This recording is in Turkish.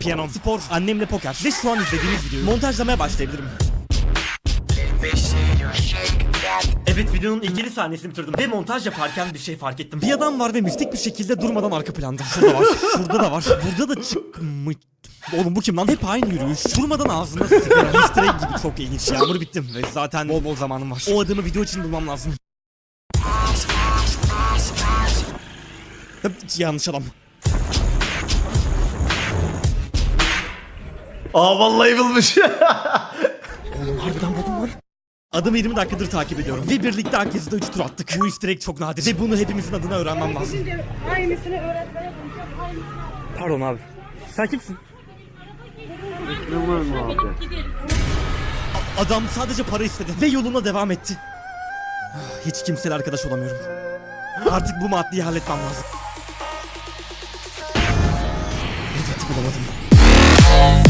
Piyano, spor, annemle poker ve şu an izlediğiniz videoyu montajlamaya başlayabilirim. Evet videonun ilgili sahnesini bitirdim ve montaj yaparken bir şey fark ettim. Bir adam var ve mistik bir şekilde durmadan arka planda. Şurada var, şurada da var, burada da çıkmış. Oğlum bu kim lan? Hep aynı yürüyüş. Durmadan ağzında sigara. Easter egg gibi çok ilginç. Yağmur bittim ve zaten bol bol zamanım var. O adamı video için bulmam lazım. Yanlış adam. Aa vallahi bulmuş. Harbiden buldum lan. Adamı 20 dakikadır takip ediyorum ve birlikte herkesi üç tur attık. Bu easter egg çok nadir ve bunu hepimizin adına öğrenmem lazım. Şimdi aynısını öğretmene bulacağım. Pardon abi. Sen kimsin? Adam sadece para istedi ve yoluna devam etti. Ah, Hiç kimseyle arkadaş olamıyorum. Artık bu maddeyi halletmem lazım. Evet bulamadım.